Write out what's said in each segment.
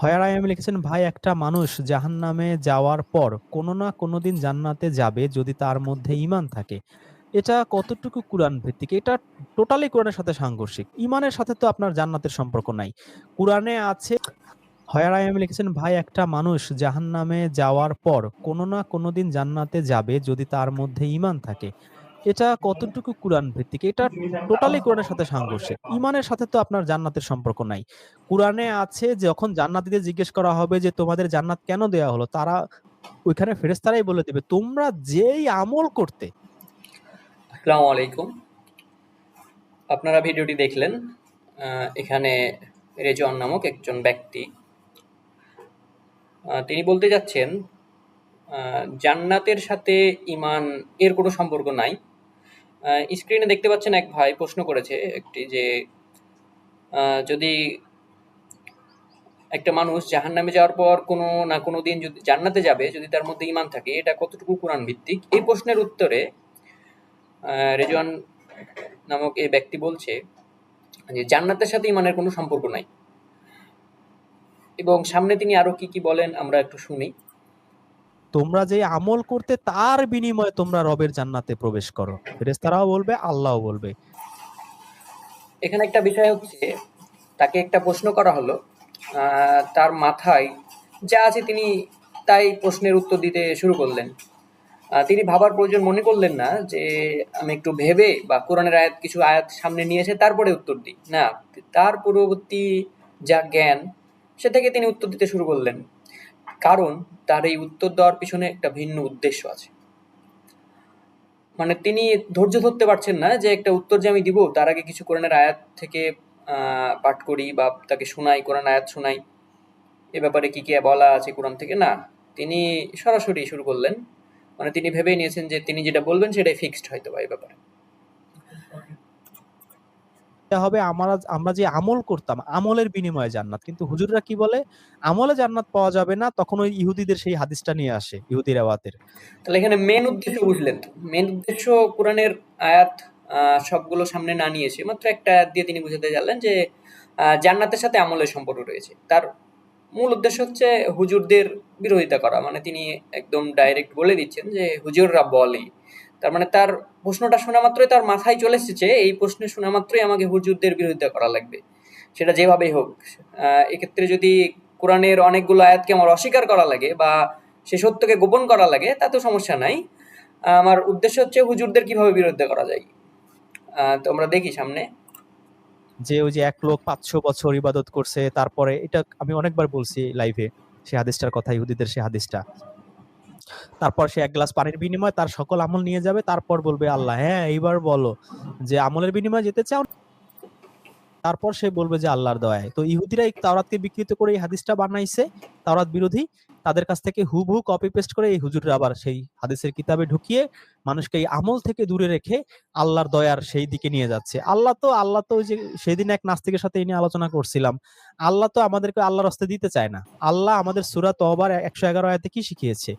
হয়ার আইএম লিখেছেন, ভাই, একটা মানুষ জাহান্নামে যাওয়ার পর কোনো না কোনোদিন জান্নাতে যাবে যদি তার মধ্যে ঈমান থাকে। এটা কতটুকু কুরআন ভিত্তিক? এটা টোটালি কুরআনের সাথে সাংঘর্ষিক। ঈমানের সাথে তো আপনার জান্নাতের সম্পর্ক নাই। কোরআনে আছে হয়ার আইএম লিখেছেন, ভাই, একটা মানুষ জাহান্নামে যাওয়ার পর কোনো না কোনো দিন জান্নাতে যাবে যদি তার মধ্যে ঈমান থাকে। এটা কতটুকু কোরআন ভিত্তিক? এটা টোটালি কোরআনের সাথে সাংঘর্ষিক। ঈমানের সাথে তো আপনার জান্নাতের সম্পর্ক নাই। কোরআনে আছে যখন জান্নাতীদের জিজ্ঞেস করা হবে যে, তোমাদের জান্নাত কেন দেয়া হলো? তারা ওইখানে ফেরেশতারাই বলে দেবে, তোমরা যেই আমল করতে আসসালামু আলাইকুম আপনারা ভিডিওটি দেখলেন এখানে রেজওয়ান নামক একজন ব্যক্তি তিনি বলতে যাচ্ছেন জান্নাতের সাথে ইমান এর কোনো সম্পর্ক নাই স্ক্রিনে দেখতে পাচ্ছেন এক ভাই প্রশ্ন করেছে একটি যে যদি একটা মানুষ জাহান্নামে যাওয়ার পর কোনো না কোনো দিন যদি জান্নাতে যাবে, যদি তার মধ্যে ইমান থাকে, এটা কতটুকু কোরআন ভিত্তিক এই প্রশ্নের উত্তরে রেজওয়ান নামক এই ব্যক্তি বলছে যে, জান্নাতের সাথে ইমানের কোনো সম্পর্ক নাই। এবং সামনে তিনি আরও কি কি বলেন আমরা একটু শুনি। তোমরা যে আমল করতে তার বিনিময়ে তোমরা রবের জান্নাতে প্রবেশ করো। ফেরেশতারাও বলবে, আল্লাহও বলবে। এখানে একটা বিষয় হচ্ছে তাকে একটা প্রশ্ন করা হলো তার মাথায় যা আছে তিনি তাই প্রশ্নের উত্তর দিতে শুরু করলেন তিনি ভাবার প্রয়োজন মনে করলেন না যে আমি একটু ভেবে বা কোরআনের আয়াত কিছু আয়াত সামনে নিয়ে এসে তারপরে উত্তর দিই না তার পূর্ববর্তী যা জ্ঞান সে থেকে তিনি উত্তর দিতে শুরু করলেন কারণ তার এই উত্তর দেওয়ার পিছনে একটা ভিন্ন উদ্দেশ্য আছে। মানে তিনি ধৈর্য ধরতে পারছেন না যে একটা উত্তর যে আমি দিব, তার আগে কিছু কোরআনের আয়াত থেকে পাঠ করি বা তাকে শোনাই, কোরআন আয়াত শোনাই। এ ব্যাপারে কি কি বলা আছে কোরআন থেকে? না, তিনি সরাসরি শুরু করলেন। মানে তিনি ভেবেই নিয়েছেন যে তিনি যেটা বলবেন সেটাই ফিক্সড হয়তো বা এই ব্যাপারে। এটা হবে আমরা আমরা যে আমল করতাম আমলের বিনিময়ে জান্নাত। কিন্তু হুজুররা কি বলে? আমলে জান্নাত পাওয়া যাবে না তখন ওই ইহুদিদের সেই হাদিসটা নিয়ে আসে, ইহুদি রেওয়াতের। তাহলে এখানে মেন উদ্দেশ্য বুঝলেন মেন উদ্দেশ্য কোরআনের আয়াত সবগুলো সামনে না নিয়ে এসে মাত্র একটা আয়াত দিয়ে তিনি বুঝাতে চাইলেন যে জান্নাতের সাথে আমলের সম্পর্ক রয়েছে তার মূল উদ্দেশ্য হচ্ছে হুজুরদের বিরোধিতা করা মানে তিনি একদম ডাইরেক্ট বলে দিচ্ছেন যে হুজুররা বলে তার মানে তার প্রশ্নটা শোনা মাত্রই তার মাথায় চলে এসেছে, এই প্রশ্ন শোনা মাত্রই আমাকে হুজুরদের বিরোধিতা করা লাগবে। সেটা যেভাবেই হোক এক্ষেত্রে যদি কোরআনের অনেকগুলো আয়াতকে আমার অস্বীকার করা লাগে বা সে সত্যকে গোপন করা লাগে তাতে সমস্যা নাই। আমার উদ্দেশ্য হচ্ছে হুজুরদের কীভাবে বিরোধিতা করা যায়। তো আমরা দেখি সামনে। যে ওই যে এক লোক ৫০০ বছর ইবাদত করছে, তারপরে এটা আমি অনেকবার বলছি লাইভে সে হাদিসটার কথা, ইহুদিদের সে হাদিসটা। তারপর সে এক গ্লাস পানির বিনিময়ে তার সকল আমল নিয়ে যাবে, তারপর বলবে, আল্লাহ হ্যাঁ এইবার বলো যে আমলের বিনিময়ে যেতে চাও তারপর সে বলবে যে, আল্লাহর দয়ায়। তো ইহুদিরা এই তাওরাতকে বিকৃত করে এই হাদিসটা বানাইছে, তাওরাত বিরোধী। তাদের কাছ থেকে হুবহু কপি পেস্ট করে এই হুজুররা আবার সেই হাদিসের কিতাবে ঢুকিয়ে মানুষকে এই আমল থেকে দূরে রেখে আল্লাহর দয়ার সেই দিকে নিয়ে যাচ্ছে। আল্লাহ তো আল্লাহ তো ওই যে সেদিন এক নাস্তিকের সাথে এই নিয়ে আলোচনা করছিলাম। আল্লাহ তো আমাদেরকে আল্লাহর রাস্তায় দিতে চায় না। আল্লাহ আমাদের সুরা সূরা তওবার 111 আয়াতে কি শিখিয়েছে?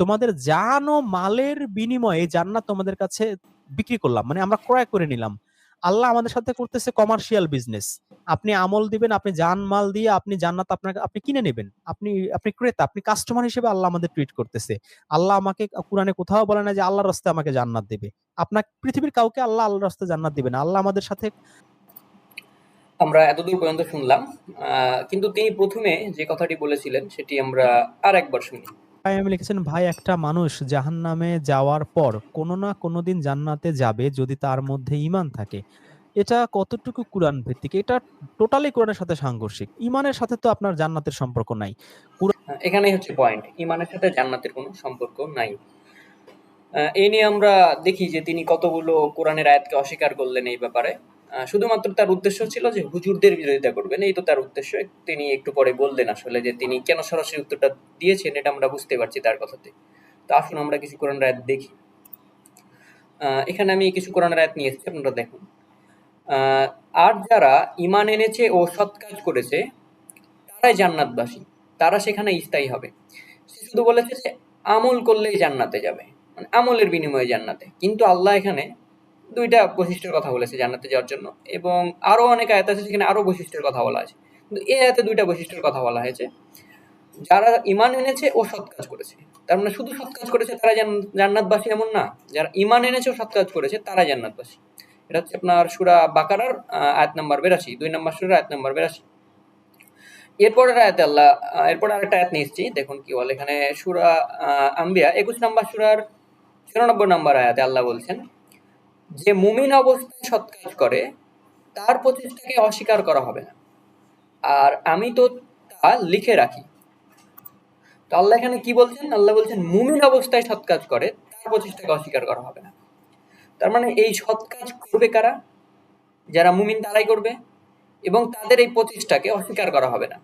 তোমাদের জান ও মালের বিনিময়ে জান্নাত তোমাদের কাছে বিক্রি করলাম। মানে আমরা ক্রয় করে নিলাম। আল্লাহ আমাদের সাথে করতেছে কমার্শিয়াল বিজনেস আপনি আমল দিবেন, আপনি জান মাল দিয়ে আপনি জান্নাত আপনাকে, আপনি কিনে নেবেন। আপনি আপনি ক্রেতা, আপনি কাস্টমার হিসেবে আল্লাহ আমাদের ট্রিট করতেছে। আল্লাহ আমাকে কোরআনে কোথাও বলে না যে আল্লাহর রাস্তায় আমাকে জান্নাত দেবে। আপনার পৃথিবীর কাউকে আল্লাহ আল্লাহর রাস্তায় জান্নাত দিবে না। আল্লাহ আমাদের সাথে আমরা এতদূর পর্যন্ত শুনলাম। কিন্তু তিনি প্রথমে যে কথাটি বলেছিলেন, সেটি আমরা আর একবার শুনি। লিখেছেন, ভাই, একটা মানুষ যাওয়ার পর কোনো না কোনোদিন জান্নাতে যাবে যদি তার মধ্যে থাকে। এটা কতটুকু ভিত্তিক? এটা টোটালি কুরআনের সাথে সাংঘর্ষিক। ঈমানের সাথে তো আপনার জান্নাতের সম্পর্ক নাই। এখানেই হচ্ছে পয়েন্ট ইমানের সাথে জান্নাতের কোনো সম্পর্ক নাই এই নিয়ে আমরা দেখি যে তিনি কতগুলো কোরআনের আয়াতকে অস্বীকার করলেন এই ব্যাপারে শুধুমাত্র তার উদ্দেশ্য ছিল যে হুজুরদের বিরোধিতা করবেন। এই তো তার উদ্দেশ্য। তিনি একটু পরে বললেন আসলে যে তিনি কেন সরাসরি উত্তরটা দিয়েছেন এটা আমরা বুঝতে পারছি তার কথাতে। তো আসুন আমরা কিছু কোরআন আয়াত দেখি। এখানে আমি কিছু কোরআন আয়াত নিয়ে এসেছি, আপনারা দেখুন। আর যারা ইমান এনেছে ও সৎ কাজ করেছে, তারাই জান্নাতবাসী। তারা সেখানে স্থায়ী হবে। সে শুধু বলেছে যে আমল করলেই জান্নাতে যাবে। মানে আমলের বিনিময়ে জান্নাতে। কিন্তু আল্লাহ এখানে দুইটা বৈশিষ্ট্যের কথা বলেছে জান্নাতে যাওয়ার জন্য এবং আরও অনেক আয়াত আছে সেখানে আরও বৈশিষ্ট্যের কথা বলা আছে। কিন্তু এই আয়াতে দুইটা বৈশিষ্ট্যের কথা বলা হয়েছে। যারা ইমান এনেছে, ও সৎ কাজ করেছে। তার মানে শুধু সৎ কাজ করেছে তারা জান্নাতবাসী এমন না। যারা ইমান এনেছে, ও সৎ কাজ করেছে, তারা জান্নাতবাসী। এটা হচ্ছে আপনার সুরা বাকারার আয়াত নাম্বার বেরাশি। দুই নম্বর সুরা আয়াত নাম্বার বেরাশি। এরপরের আয়াতে আল্লাহ এরপর আরেকটা আয়াত নিয়ে দেখুন কি বলে এখানে সুরা আম্বিয়া। একুশ নম্বর সুরার চুরানব্বই নম্বর আয়াতে আল্লাহ বলছেন যে মুমিন অবস্থায় সৎ কাজ করে, তার প্রচেষ্টাকে অস্বীকার করা হবে না। আর আমি তো তা লিখে রাখি। তো আল্লাহ এখানে কি বলছেন? আল্লাহ বলছেন, মুমিন অবস্থায় সৎ কাজ করে, তার প্রচেষ্টাকে অস্বীকার করা হবে না। তার মানে এই সৎ কাজ করবে কারা? যারা মুমিন তারাই করবে এবং তাদের এই প্রচেষ্টাকে অস্বীকার করা হবে না।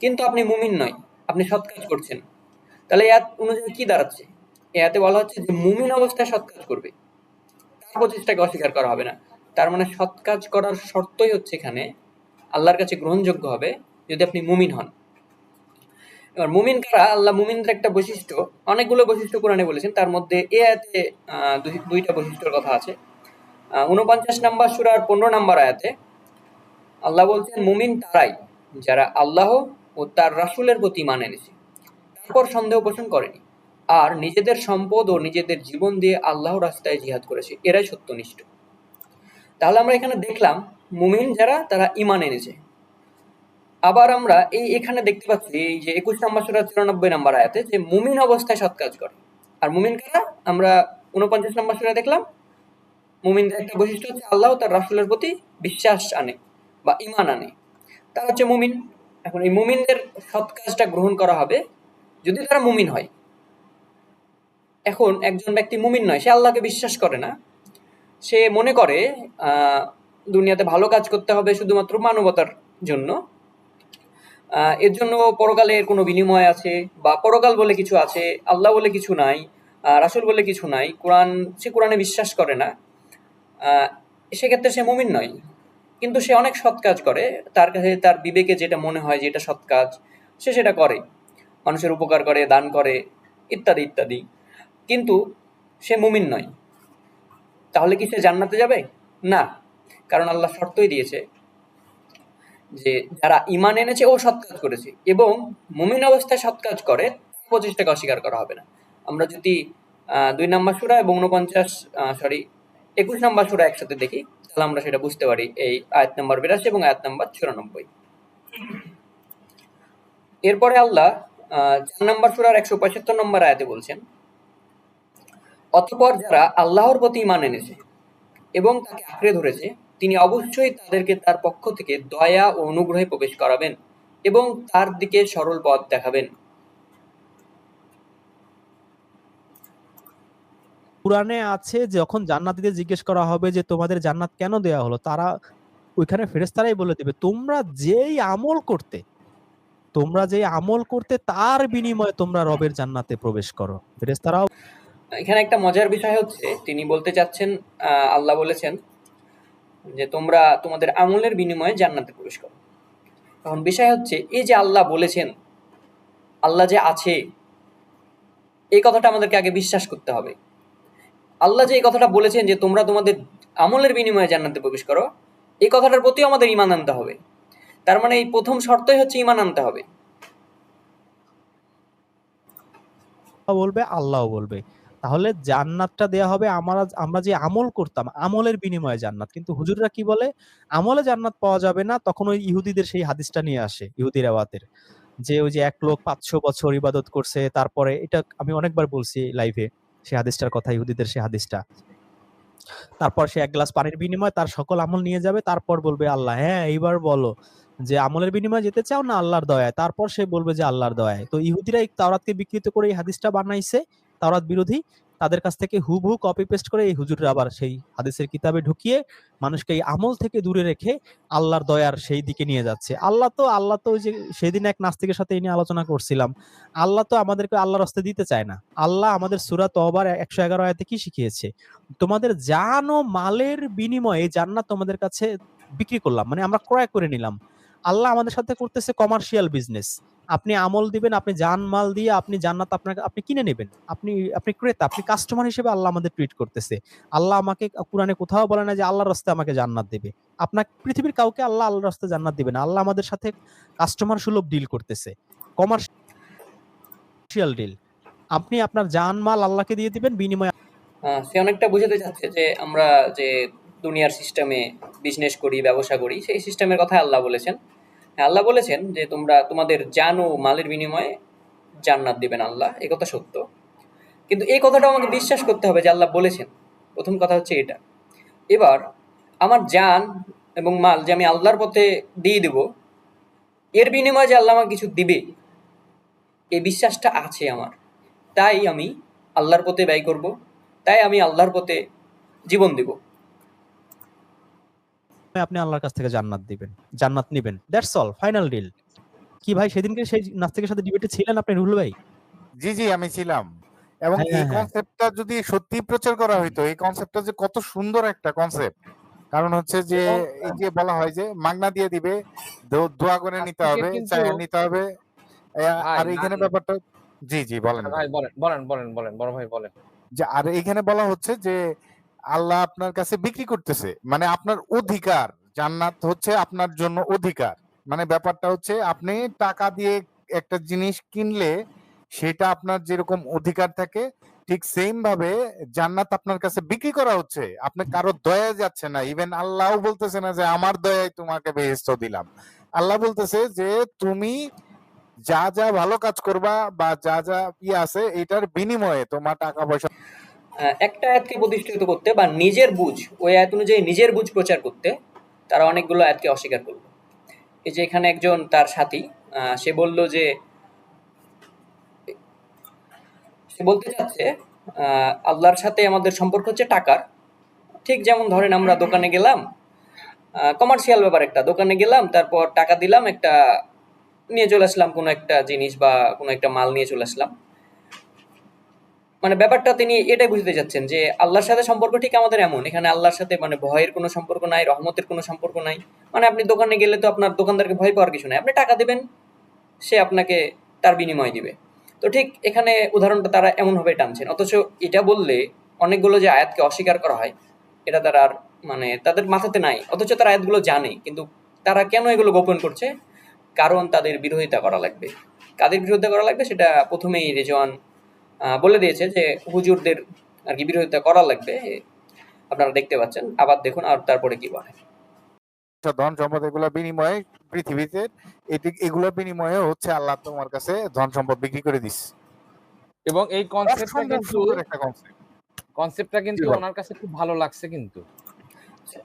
কিন্তু আপনি মুমিন নয়, আপনি সৎ কাজ করছেন। তাহলে এত অনুযায়ী কি দাঁড়াচ্ছে? এতে বলা হচ্ছে যে মুমিন অবস্থায় সৎ কাজ করবে। প্রচেষ্টাকে অস্বীকার করা হবে না। তার মানে সৎ কাজ করার শর্তই হচ্ছে এখানে আল্লাহর কাছে গ্রহণযোগ্য হবে যদি আপনি মুমিন হন। এবার মুমিন কারা? আল্লাহ মুমিনদের একটা বৈশিষ্ট্য, অনেকগুলো বৈশিষ্ট্য কোরআনে বলেছেন। তার মধ্যে এ আয়াতে দুইটা বৈশিষ্ট্যের কথা আছে। উনপঞ্চাশ নাম্বার সুরার পনেরো নাম্বার আয়াতে আল্লাহ বলছেন, মুমিন তারাই যারা আল্লাহ ও তার রাসূলের প্রতি মানে এনেছে। তারপর সন্দেহ পোষণ করেনি। আর নিজেদের সম্পদ ও নিজেদের জীবন দিয়ে আল্লাহ রাস্তায় জিহাদ করেছে। এরাই সত্যনিষ্ঠ। তাহলে আমরা এখানে দেখলাম, মুমিন যারা, তারা ইমান এনেছে। আবার আমরা এই এখানে দেখতে পাচ্ছি এই যে একুশ নম্বর চুরানব্বই নম্বর আয়াতে যে মুমিন অবস্থায় সৎ কাজ করে। আর মুমিন কারা? আমরা উনপঞ্চাশ নম্বর সুরা দেখলাম মুমিনদের একটা বৈশিষ্ট্য হচ্ছে আল্লাহ তার রাসুলের প্রতি বিশ্বাস আনে বা ইমান আনে। তারা হচ্ছে মুমিন। এখন এই মুমিনদের সৎ কাজটা গ্রহণ করা হবে যদি তারা মুমিন হয়। এখন একজন ব্যক্তি মুমিন নয়, সে আল্লাহকে বিশ্বাস করে না। সে মনে করে দুনিয়াতে ভালো কাজ করতে হবে শুধুমাত্র মানবতার জন্য। এর জন্য পরকালের কোনো বিনিময় আছে বা পরকাল বলে কিছু আছে, আল্লাহ বলে কিছু নাই রাসুল বলে কিছু নাই, কোরআন, সে কোরআনে বিশ্বাস করে না। সেক্ষেত্রে সে মুমিন নয়। কিন্তু সে অনেক সৎ কাজ করে। তার কাছে, তার বিবেকে যেটা মনে হয় যে এটা সৎ কাজ, সে সেটা করে। মানুষের উপকার করে, দান করে, ইত্যাদি ইত্যাদি। কিন্তু সে মুমিন নয়। তাহলে কি সে জান্নাতে যাবে? না। কারণ আল্লাহ শর্তই দিয়েছে যে যারা ইমান এনেছে, ও সৎ কাজ করেছে এবং মুমিন অবস্থায় সৎ কাজ করে প্রচেষ্টাকে অস্বীকার করা হবে না। আমরা যদি দুই নম্বর সুরা এবং উনপঞ্চাশ সরি, একুশ নম্বর সুরা একসাথে দেখি, তাহলে আমরা সেটা বুঝতে পারি এই আয়াত নম্বর বিরাশি এবং আয়াত নম্বর চুরানব্বই। এরপরে আল্লাহ চার নম্বর সুরার একশো পঁচাত্তর নম্বর আয়াতে বলছেন অতঃপর যারা আল্লাহর প্রতি ইমান এনেছে এবং তাকে আঁকড়ে ধরেছে, তিনি অবশ্যই তাদেরকে তার পক্ষ থেকে দয়া ও অনুগ্রহে প্রবেশ করাবেন এবং তার দিকে সরল পথ দেখাবেন। কোরআনে আছে যখন জান্নাতীদের জিজ্ঞেস করা হবে যে তোমাদের জান্নাত কেন দেয়া হলো, তারা ওইখানে ফেরেশতারাই বলে দেবে, তোমরা যেই আমল করতে, তোমরা যে আমল করতে তার বিনিময়ে তোমরা রবের জান্নাতে প্রবেশ করো। ফেরেশতারাও এখানে একটা মজার বিষয় হচ্ছে, তিনি বলতে চাচ্ছেন আল্লাহ বলেছেন যে তোমরা তোমাদের আমলের বিনিময়ে জান্নাতে প্রবেশ করো। এখন বিষয় হচ্ছে, এই যে আল্লাহ বলেছেন, আল্লাহ যে আছে, এই কথাটা আমাদেরকে আগে বিশ্বাস করতে হবে। আল্লাহ যে এই কথাটা বলেছেন যে তোমরা তোমাদের আমলের বিনিময়ে জান্নাতে প্রবেশ করো, এই কথাটার প্রতিও আমাদের ইমান আনতে হবে। তার মানে এই প্রথম শর্তই হচ্ছে ইমান আনতে হবে। বলবে আল্লাহ বলবে। তাহলে জান্নাতটা দেয়া হবে আমরা আমরা যে আমল করতাম, আমলের বিনিময়ে জান্নাত। কিন্তু হুজুররা কি বলে? আমলে জান্নাত পাওয়া যাবে না, তখন ওই ইহুদিদের সেই হাদিসটা নিয়ে আসে, ইহুদি রেওয়াতের। যে ওই যে এক লোক পাঁচশো বছর ইবাদত করছে, তারপরে এটা আমি অনেকবার বলছি লাইভে সেই হাদিসটার কথা, ইহুদিদের সেই হাদিসটা। তারপর সে এক গ্লাস পানির বিনিময়ে তার সকল আমল নিয়ে যাবে, তারপর বলবে, আল্লাহ হ্যাঁ এইবার বলো যে আমলের বিনিময়ে যেতে চাও না আল্লাহর দয়ায়? তারপর সে বলবে যে, আল্লাহর দয়ায়। তো ইহুদিরা তাওরাতকে বিকৃত করে এই হাদিসটা বানাইছে। তাওরাত বিরোধী, তাদের কাছ থেকে হুবহু কপি পেস্ট করে এই হুজুররা আবার সেই হাদিসের কিতাবে ঢুকিয়ে মানুষকে এই আমল থেকে দূরে রেখে আল্লাহর দয়ার সেই দিকে নিয়ে যাচ্ছে। আল্লাহ তো আল্লাহ তো ওই যে সেদিন এক নাস্তিকের সাথে নিয়ে আলোচনা করছিলাম। আল্লাহ তো আমাদেরকে আল্লাহর রাস্তে দিতে চায় না। আল্লাহ আমাদের সুরা তওবার একশো এগারো আয়াতে কি শিখিয়েছে? তোমাদের জান ও মালের বিনিময়ে জান্নাত তোমাদের কাছে বিক্রি করলাম মানে আমরা ক্রয় করে নিলাম। আল্লাহ আমাদের সাথে করতেছে কমার্শিয়াল বিজনেস আপনি আমল দিবেন, আপনি জান মাল দিয়ে আপনি জান্নাত আপনাকে, আপনি কিনে নেবেন। আপনি আপনি ক্রেতা, আপনি কাস্টমার হিসেবে আল্লাহ আমাদের ট্রিট করতেছে। আল্লাহ আমাকে কোরআনে কোথাও বলে না যে আল্লাহর রাস্তায় আমাকে জান্নাত দেবে। আপনার পৃথিবীর কাউকে আল্লাহ আল্লাহর রাস্তায় জান্নাত দিবে না। আল্লাহ আমাদের সাথে কাস্টমার সুলভ ডিল করতেছে। কমার্শিয়াল ডিল আপনি আপনার জান মাল আল্লাহকে দিয়ে দিবেন, বিনিময়ে সে অনেকটা বোঝাতে চাচ্ছে যে আমরা যে দুনিয়ার সিস্টেমে বিজনেস করি, ব্যবসা করি, সেই সিস্টেমের কথা আল্লাহ বলেছেন। আল্লাহ বলেছেন যে তোমরা তোমাদের জান ও মালের বিনিময়ে জান্নাত দিবেন আল্লাহ। এ কথা সত্য। কিন্তু এই কথাটা আমাকে বিশ্বাস করতে হবে যে আল্লাহ বলেছেন। প্রথম কথা হচ্ছে এটা। এবার আমার জান এবং মাল যে আমি আল্লাহর পথে দিয়ে দেব, এর বিনিময়ে যে আল্লাহ আমাকে কিছু দিবে, এই বিশ্বাসটা আছে আমার। তাই আমি আল্লাহর পথে ব্যয় করব, তাই আমি আল্লাহর পথে জীবন দিব। আপনি আল্লাহর কাছ থেকে জান্নাত দিবেন জান্নাত নিবেন। দ্যাটস অল ফাইনাল ডিল কি ভাই সেদিনকে সেই নাস্তিকের সাথে ডিবেটে ছিলেন আপনি রুহুল ভাই? জি জি আমি ছিলাম। এবং হ্যাঁ, এই হ্যাঁ। কনসেপ্টটা যদি সত্যি প্রচার করা হইতো এই কনসেপ্টটা যে কত সুন্দর একটা কনসেপ্ট কারণ হচ্ছে যে এই যে বলা হয় যে মাগনা দিয়ে দিবে দোয়া করে নিতে হবে চায়া নিতে হবে। আর এখানে ব্যাপারটা জি জি বলেন। ভাই বলেন বলেন বলেন বলেন বড় ভাই বলেন। যে আর এখানে বলা হচ্ছে যে আল্লাহ আপনার কাছে বিক্রি করতেছে। মানে আপনার অধিকার। জান্নাত হচ্ছে আপনার জন্য অধিকার। মানে ব্যাপারটা হচ্ছে আপনি টাকা দিয়ে একটা জিনিস কিনলে সেটা আপনার যেরকম অধিকার থাকে, ঠিক সেম ভাবে জান্নাত আপনার কাছে বিক্রি করা হচ্ছে। আপনি কারও দয়া যাচ্ছে না। ইভেন আল্লাহও বলতেছে না যে, আমার দয়ায় তোমাকে বেহেস্ত দিলাম। আল্লাহ বলতেছে যে, তুমি যা যা ভালো কাজ করবা বা যা যা ইয়ে আছে, এটার বিনিময়ে তোমার টাকা পয়সা একটা আয়াতকে প্রতিষ্ঠিত করতে বা নিজের বুঝ ওই আয়াত অনুযায়ী নিজের বুঝ প্রচার করতে তারা অনেকগুলো আয়াতকে অস্বীকার করল। এই যে এখানে একজন তার সাথী সে বলল যে সে বলতে চাচ্ছে আহ, আল্লাহর সাথে আমাদের সম্পর্ক হচ্ছে টাকার। ঠিক যেমন ধরেন আমরা দোকানে গেলাম কমার্শিয়াল ব্যাপার একটা দোকানে গেলাম তারপর টাকা দিলাম একটা নিয়ে চলে আসলাম কোনো একটা জিনিস বা কোনো একটা মাল নিয়ে চলে আসলাম। মানে ব্যাপারটা তিনি এটাই বুঝতে চাচ্ছেন যে আল্লাহর সাথে সম্পর্ক ঠিক আমাদের এমন। এখানে আল্লাহর সাথে মানে ভয়ের কোনো সম্পর্ক নাই, রহমতের কোনো সম্পর্ক নাই। মানে আপনি দোকানে গেলে তো আপনার দোকানদারকে ভয় পাওয়ার কিছু নাই। আপনি টাকা দেবেন, সে আপনাকে তার বিনিময় দিবে। তো ঠিক এখানে উদাহরণটা তারা এমনভাবে টানছেন। অথচ এটা বললে অনেকগুলো যে আয়াতকে অস্বীকার করা হয়, এটা তারা আর মানে তাদের মাথাতে নাই। অথচ তারা আয়াতগুলো জানে, কিন্তু তারা কেন এগুলো গোপন করছে? কারণ তাদের বিরোধিতা করা লাগবে। কাদের বিরোধিতা করা লাগবে? সেটা প্রথমেই রেজওয়ান বলে দিয়েছে যে হুজুরদের আর কি বিরোধিতা করা লাগবে আপনারা দেখতে পাচ্ছেন। আবার দেখুন আর তারপরে কি বলে। ধন সম্পদ এগুলো বিনিময়ে পৃথিবীতে এটি- এগুলোর বিনিময়ে হচ্ছে আল্লাহ তোমার কাছে ধন সম্পদ বিক্রি করে দিস। এবং এই কনসেপ্টটা কিন্তু একটা কনসেপ্ট কনসেপ্টটা কিন্তু ওনার কাছে খুব ভালো লাগছে কিন্তু।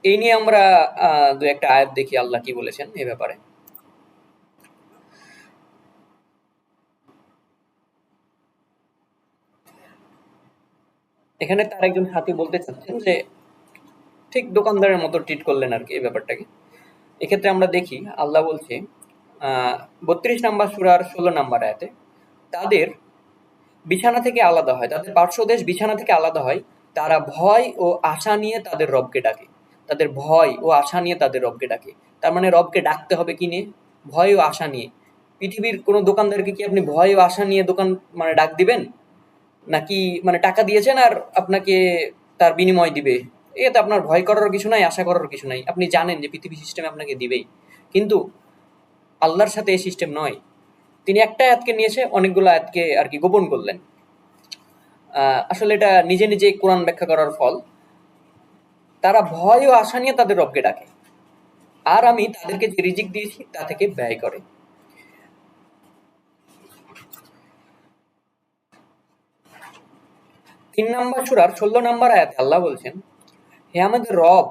এই নিয়ে আমরা আহ, দু একটা আয়াত দেখি আল্লাহ কি বলেছেন এই ব্যাপারে। এখানে তার একজন সাথী বলতে চাচ্ছেন যে, ঠিক দোকানদারের মতো ট্রিট করলেন আর কি এই ব্যাপারটাকে। এক্ষেত্রে আমরা দেখি, আল্লাহ বলছে বত্রিশ নাম্বার সুরার ষোলো নাম্বার আয়াতে, তাদের বিছানা থেকে আলাদা হয়, তাদের পার্শ্বদেশ বিছানা থেকে আলাদা হয়, তারা ভয় ও আশা নিয়ে তাদের রবকে ডাকে। তাদের ভয় ও আশা নিয়ে তাদের রবকে ডাকে। তার মানে রবকে ডাকতে হবে কি নিয়ে? ভয় ও আশা নিয়ে। পৃথিবীর কোনো দোকানদারকে কি আপনি ভয় ও আশা নিয়ে দোকান মানে ডাক দিবেন? নাকি মানে টাকা দিয়েছেন আর আপনাকে তার বিনিময় দিবে? এতে আপনার ভয় করার কিছু নাই, আশা করার কিছু নাই। আপনি জানেন যে পৃথিবী সিস্টেম আপনাকে দিবেই। কিন্তু আল্লাহর সাথে এই সিস্টেম নয়। তিনি একটা আয়াতকে নিয়েছে, অনেকগুলো আয়াতকে আর কি গোপন করলেন। আসলে এটা নিজে নিজে কোরআন ব্যাখ্যা করার ফল। তারা ভয় ও আশা নিয়ে তাদের রবকে ডাকে। আর আমি তাদেরকে যে রিজিক দিয়েছি, তা থেকে ব্যয় করে। তিন নম্বর সুরার ষোলো নম্বর আয়াতে আল্লাহ বলছেন, হে আমাদের রব,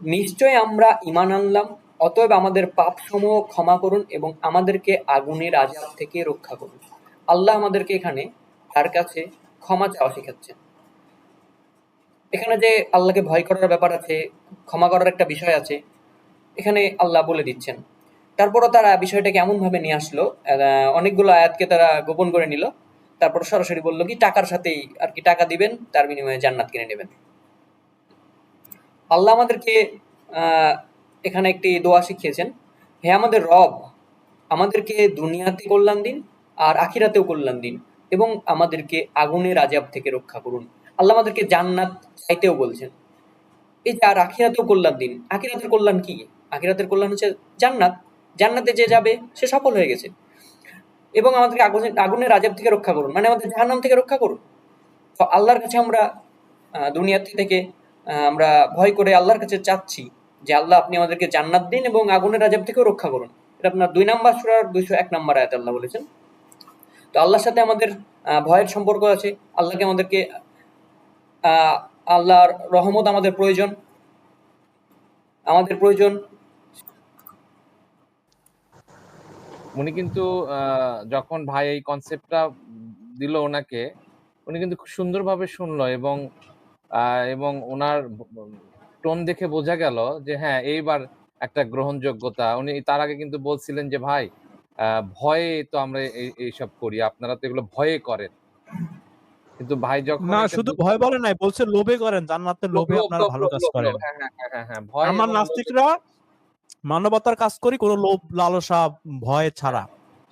নিশ্চয় আমরা ইমান আনলাম, অতএব আমাদের পাপ সমূহ ক্ষমা করুন এবং আমাদেরকে আগুনের আজাব থেকে রক্ষা করুন। আল্লাহ আমাদেরকে এখানে তার কাছে ক্ষমা চাওয়া শেখাচ্ছেন। এখানে যে আল্লাহকে ভয় করার ব্যাপার আছে, ক্ষমা করার একটা বিষয় আছে, এখানে আল্লাহ বলে দিচ্ছেন। তারপরও তারা বিষয়টাকে এমন ভাবে নিয়ে আসলো অনেকগুলো আয়াতকে তারা গোপন করে নিল। তারপর সরাসরি বলল কি, টাকার সাথেই আর কি টাকা দিবেন, তার বিনিময়ে জান্নাত কিনে নেবেন। আল্লাহ আমাদেরকে এখানে একটি দোয়া শিখিয়েছেন, হে আমাদের রব, আমাদেরকে দুনিয়াতে কল্যাণ দিন আর আখিরাতেও কল্যাণ দিন এবং আমাদেরকে আগুনের আজাব থেকে রক্ষা করুন। আল্লাহ আমাদেরকে জান্নাত চাইতেও বলছেন। এই যে আর আখিরাতেও কল্যাণ দিন, আখিরাতের কল্যাণ কি? আখিরাতের কল্যাণ হচ্ছে জান্নাত। জান্নাতে যে যাবে, সে সফল হয়ে গেছে। এবং আমাদেরকে আগুনের আগুনের আজাব থেকে রক্ষা করুন। মানে আমাদের জাহান্নাম থেকে রক্ষা করুন। তো আল্লাহর কাছে আমরা আহ, দুনিয়াতে থেকে আমরা ভয় করে আল্লাহর কাছে চাচ্ছি যে আল্লাহ আপনি আমাদেরকে জান্নাত দিন এবং আগুনের আজাব থেকেও রক্ষা করুন। এটা আপনার দুই নাম্বার সুরার দুইশো এক নাম্বার আয়াত আল্লাহ বলেছেন। তো আল্লাহর সাথে আমাদের ভয়ের সম্পর্ক আছে। আল্লাহকে আমাদেরকে আল্লাহর রহমত আমাদের প্রয়োজন। আমাদের প্রয়োজন উনি কিন্তু যখন ভাই এই কনসেপ্টটা দিল ওনাকে উনি কিন্তু খুব সুন্দরভাবে শুনলো এবং এবং ওনার টোন দেখে বোঝা গেল যে হ্যাঁ এইবার একটা গ্রহণযোগ্যতা। উনি তার আগে কিন্তু বলছিলেন যে ভাই আহ, ভয়ে তো আমরা এই- এইসব করি আপনারা তো এগুলো ভয়ে করেন। কিন্তু ভাই যখন না শুধু ভয় বলে নাই বলছে লোভে করেন জান্নাতের লোভে আপনারা ভালো কাজ করেন। হ্যাঁ হ্যাঁ হ্যাঁ, হ্যাঁ হ্যাঁ ভয় আমার নাস্তিকরা মানবতার কাজ করি কোনো লোভ লালসা ভয় ছাড়া।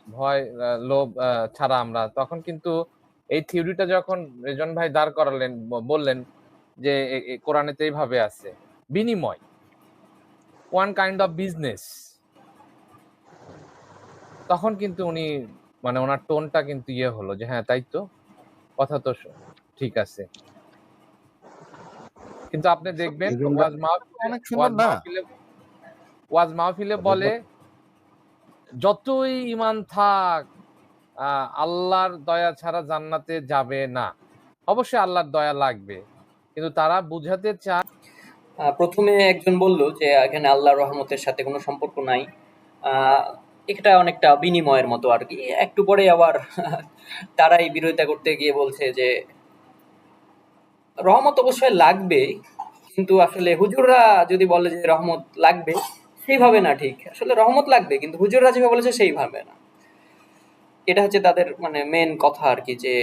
ভয় লোভ ছাড়া আমরা। তখন কিন্তু এই থিওরিটা যখন রেজন ভাই দাঁড় করালেন বললেন যে কোরআনেতে এইভাবে আছে বিনিময় ওয়ান কাইন্ড অফ বিজনেস তখন কিন্তু উনি মানে ওনার টোনটা কিন্তু ইয়ে হলো যে হ্যাঁ তাই তো কথা তো ঠিক আছে। কিন্তু আপনি দেখবেন অনেক সুন্দর না? ওয়াজ মাহফিলে বলে যতই ইমান থাক আহ, আল্লাহর দয়া ছাড়া জান্নাতে যাবে না। অবশ্যই আল্লাহর দয়া লাগবে। কিন্তু তারা বুঝাতে চায় প্রথমে একজন বলল যে এখানে আল্লাহর রহমতের সাথে কোনো সম্পর্ক নাই। আহ, এটা অনেকটা বিনিময়ের মতো আর কি। একটু পরে আবার তারাই বিরোধিতা করতে গিয়ে বলছে যে রহমত অবশ্যই লাগবে কিন্তু আসলে হুজুররা যদি বলে যে রহমত লাগবে সেইভাবে না ঠিক। আসলে রহমত লাগবে, কিন্তু হুজুররা যেভাবে বলেছে সেইভাবে না। এটা হচ্ছে তাদের মানে মেন কথা আর কি যে,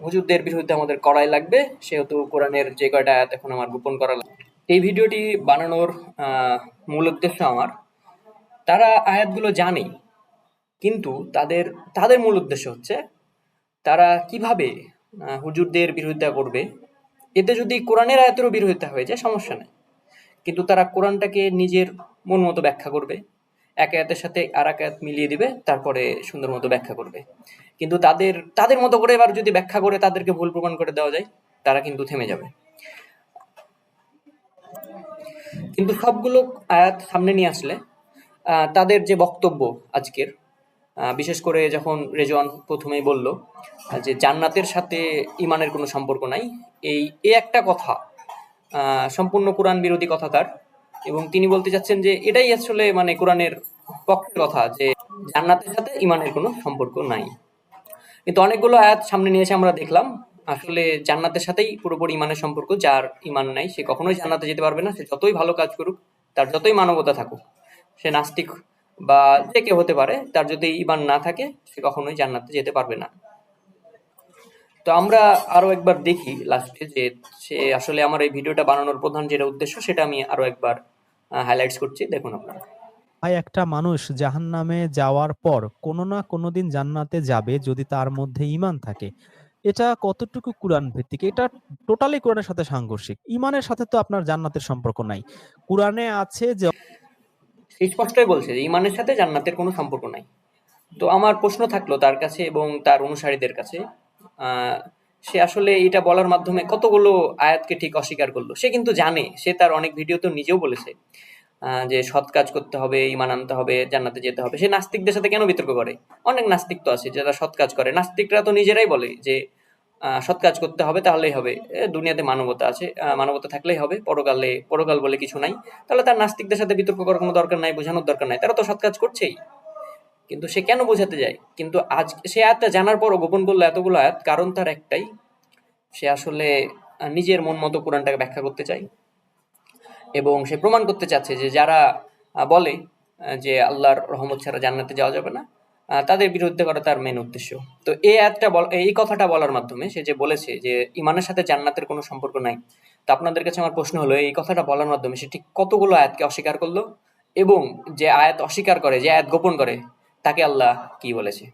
হুজুরদের বিরুদ্ধে আমাদের করাই লাগবে। সেহেতু কোরআনের যে কয়টা আয়াত এখন আমার গোপন করা লাগবে। এই ভিডিওটি বানানোর মূল উদ্দেশ্য আমার। তারা আয়াতগুলো জানে কিন্তু তাদের তাদের মূল উদ্দেশ্য হচ্ছে, তারা কীভাবে হুজুরদের বিরোধিতা করবে। এতে যদি কোরআনের আয়াতেরও বিরোধিতা হয়ে যায়, সমস্যা নেই। কিন্তু তারা কোরআনটাকে নিজের মন মতো ব্যাখ্যা করবে, এক আয়াতের সাথে আর এক আয়াত মিলিয়ে দিবে, তারপরে সুন্দর মতো ব্যাখ্যা করবে। কিন্তু তাদের তাদের মতো করে এবার যদি ব্যাখ্যা করে তাদেরকে ভুল প্রমাণ করে দেওয়া যায়, তারা কিন্তু থেমে যাবে। কিন্তু সবগুলো আয়াত সামনে নিয়ে আসলে তাদের যে বক্তব্য আজকের বিশেষ করে যখন রেজওয়ান প্রথমেই বলল যে জান্নাতের সাথে ইমানের কোনো সম্পর্ক নাই, এই এই একটা কথা সম্পূর্ণ কোরআন বিরোধী কথা তার। এবং তিনি বলতে চাচ্ছেন যে এটাই আসলে মানে কোরআনের পক্ষের কথা, যে জান্নাতের সাথে ইমানের কোনো সম্পর্ক নাই। কিন্তু অনেকগুলো আয়াত সামনে নিয়ে এসে আমরা দেখলাম, আসলে জান্নাতের সাথেই পুরোপুরি ইমানের সম্পর্ক, যার ইমান নাই। সে কখনোই জান্নাতে যেতে পারবে না, সে যতই ভালো কাজ করুক, তার যতই মানবতা থাকুক, সে নাস্তিক বা যে কেউ হতে পারে, তার যদি ইমান না থাকে, সে কখনোই জান্নাতে যেতে পারবে না। তো আমরা আরও একবার দেখি লাস্টে যে সে আসলে আমার এই ভিডিওটা বানানোর প্রধান যেটা উদ্দেশ্য সেটা আমি আরও একবার হাইলাইটস করছি দেখুন আপনারা ভাই একটা মানুষ জাহান্নামে যাওয়ার পর কোনো না কোনোদিন জান্নাতে যাবে যদি তার মধ্যে ঈমান থাকে। এটা কতটুকু কুরআন ভিত্তিক? এটা টোটালি কোরআনের সাথে সাংঘর্ষিক। ইমানের সাথে তো আপনার জান্নাতের সম্পর্ক নাই। কোরআনে আছে যে স্পষ্টই বলছে যে ইমানের সাথে জান্নাতের কোনো সম্পর্ক নাই তো আমার প্রশ্ন থাকল তার কাছে এবং তার অনুসারীদের কাছে সে আসলে এটা বলার মাধ্যমে কতগুলো আয়াতকে ঠিক অস্বীকার করল? সে কিন্তু জানে, সে তার অনেক ভিডিও তো নিজেও বলেছে যে সৎ কাজ করতে হবে ইমান আনতে হবে, জান্নাতে যেতে হবে। সে নাস্তিকদের সাথে কেন বিতর্ক করে? অনেক নাস্তিক তো আছে যারা সৎ কাজ করে। নাস্তিকরা তো নিজেরাই বলে যে সৎ কাজ করতে হবে তাহলেই হবে। দুনিয়াতে মানবতা আছে মানবতা থাকলেই হবে, পরকালে, পরকাল বলে কিছু নাই। তাহলে তার নাস্তিকদের সাথে বিতর্ক করার কোনো দরকার নাই, বোঝানোর দরকার নাই। তারা তো সৎ কাজ করছেই। কিন্তু সে কেন বোঝাতে যায়? কিন্তু আজ, সে আয়াতটা জানার পরও গোপন করল এতগুলো আয়াত, কারণ তার একটাই, সে আসলে নিজের মন মতো কোরআনটাকে ব্যাখ্যা করতে চায়। এবং সে প্রমাণ করতে চাচ্ছে যে যারা বলে যে আল্লাহর রহমত ছাড়া জান্নাতে যাওয়া যাবে না তাদের বিরুদ্ধে করা তার মেন উদ্দেশ্য। তো এই বল- এই কথাটা বলার মাধ্যমে সে যে বলেছে যে ইমানের সাথে জান্নাতের কোনো সম্পর্ক নাই, তো আপনাদের কাছে আমার প্রশ্ন হলো, এই কথাটা বলার মাধ্যমে সে ঠিক কতগুলো আয়াতকে অস্বীকার করল? এবং যে আয়াত অস্বীকার করে, যে আয়াত গোপন করে তাকে আল্লাহ কি বলেছে?